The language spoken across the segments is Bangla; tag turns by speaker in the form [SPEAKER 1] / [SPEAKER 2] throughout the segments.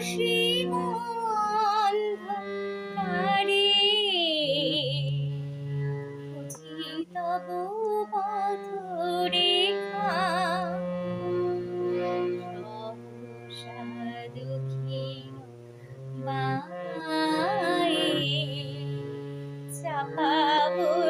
[SPEAKER 1] অসীম অন্ধকারে তব পথরে দুঃখী বাই চাপাবো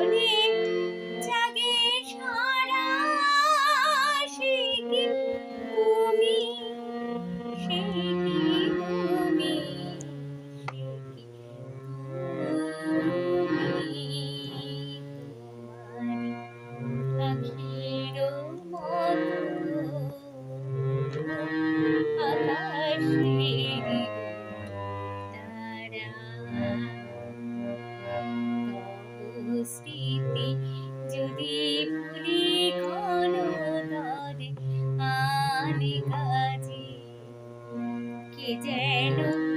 [SPEAKER 1] স্মৃতি যদি ভুলি কোনো তরে আনে কাজে যেন